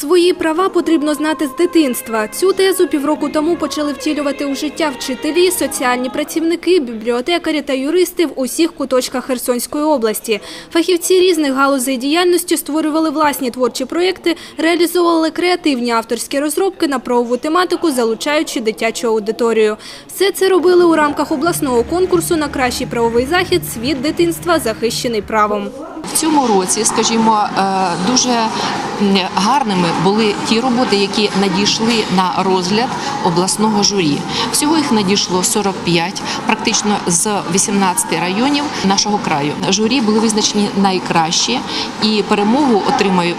Свої права потрібно знати з дитинства. Цю тезу півроку тому почали втілювати у життя вчителі, соціальні працівники, бібліотекарі та юристи в усіх куточках Херсонської області. Фахівці різних галузей діяльності створювали власні творчі проєкти, реалізовували креативні авторські розробки на правову тематику, залучаючи дитячу аудиторію. Все це робили у рамках обласного конкурсу на кращий правовий захід «Світ дитинства захищений правом». В цьому році, скажімо, е, дуже гарними були ті роботи, які надійшли на розгляд обласного журі. Всього їх надійшло 45, практично з 18 районів нашого краю. Журі були визначені найкращі, і перемогу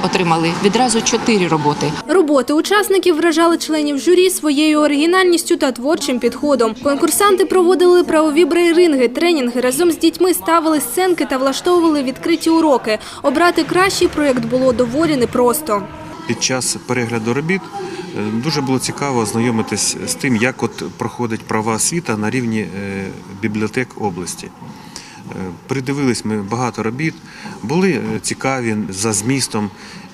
отримали відразу чотири роботи. Роботи учасників вражали членів журі своєю оригінальністю та творчим підходом. Конкурсанти проводили правові брейринги, тренінги, разом з дітьми ставили сценки та влаштовували відкриті уроки. Обрати кращий проєкт було доволі непросто. Під час перегляду робіт е, дуже було цікаво ознайомитись з тим, як от проходить права освіта на рівні е, бібліотек області. Е, Придивились ми багато робіт, були цікаві за змістом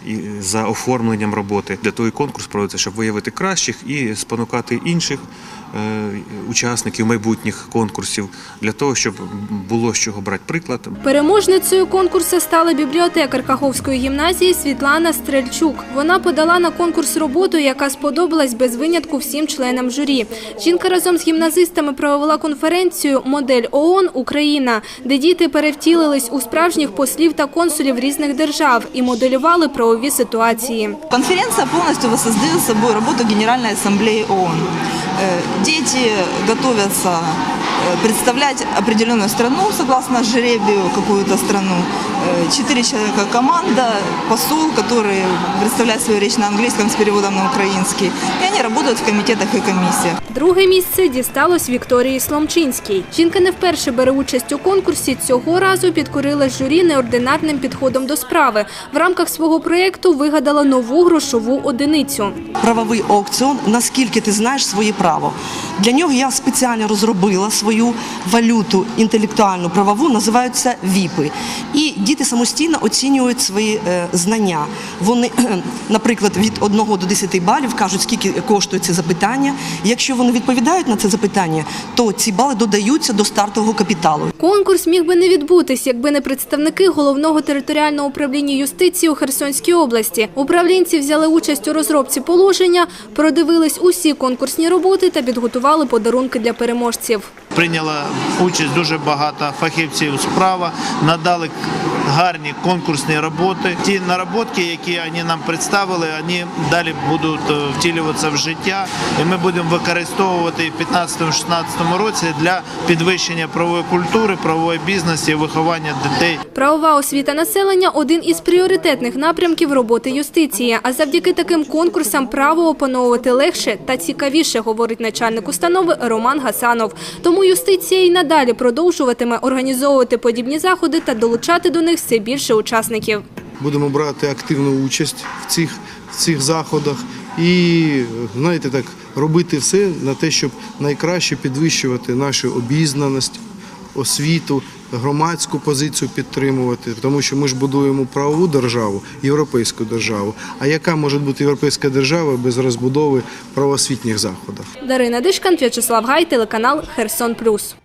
і за оформленням роботи. Для того і конкурс проводиться, щоб виявити кращих і спонукати інших учасників майбутніх конкурсів для того, щоб було з чого брати приклад. Переможницею конкурсу стала бібліотекар Каховської гімназії Світлана Стрельчук. Вона подала на конкурс роботу, яка сподобалась без винятку всім членам журі. Жінка разом з гімназистами провела конференцію Модель ООН Україна, де діти перевтілились у справжніх послів та консулів різних держав і моделювали правові ситуації. Конференция полностью воссоздает собой работу Генеральной Ассамблеи ООН. Дети готовятся представлять определенную страну, согласно жеребию, какую-то страну. Э, Четыре человека команда, посол, который представляет свою речь на английском с переводом на украинский. И они работают в комитетах и комиссиях. Друге місце дісталось Вікторії Сломчинській. Жінка не вперше бере участь у конкурсі. Цього разу підкорила журі неординарним підходом до справи. В рамках свого проєкту вигадала нову грошову одиницю. правовий аукціон, наскільки ти знаєш своє право. Для нього я спеціально розробила свою валюту інтелектуальну правову, називаються ВІПи. І діти самостійно оцінюють свої е, знання. Вони, наприклад, від 1 до 10 балів кажуть, скільки коштує це запитання. Якщо вони відповідають на це запитання, то ці бали додаються до стартового капіталу. Конкурс міг би не відбутись, якби не представники головного територіального управління юстиції у Херсонській області. Управлінці взяли участь у розробці положення, продивились усі конкурсні роботи та підготували подарунки для переможців. Прийняло участь дуже багато фахівців справа, надали гарні конкурсні роботи. Ті наработки, які вони нам представили, вони далі будуть е, втілюватися в життя, і ми будемо використовувати в 2015-2016 році для підвищення правової культури, правової бізнесу і виховання дітей. Правова освіта населення один із пріоритетних напрямків роботи юстиції. А завдяки таким конкурсам право опановувати легше та цікавіше, говорить начальник установи Роман Гасанов. Тому юстиція і надалі продовжуватиме організовувати подібні заходи та долучати до них все більше учасників. будемо брати активну участь в цих, в цих заходах і знаєте, так робити все на те, щоб найкраще підвищувати нашу обізнаність, освіту, громадську позицію підтримувати, тому що ми ж будуємо правову державу, європейську державу. А яка може бути європейська держава без розбудови правосвітніх заходів? Дарина Дишкан, В'ячеслав Гай, телеканал Херсон Плюс.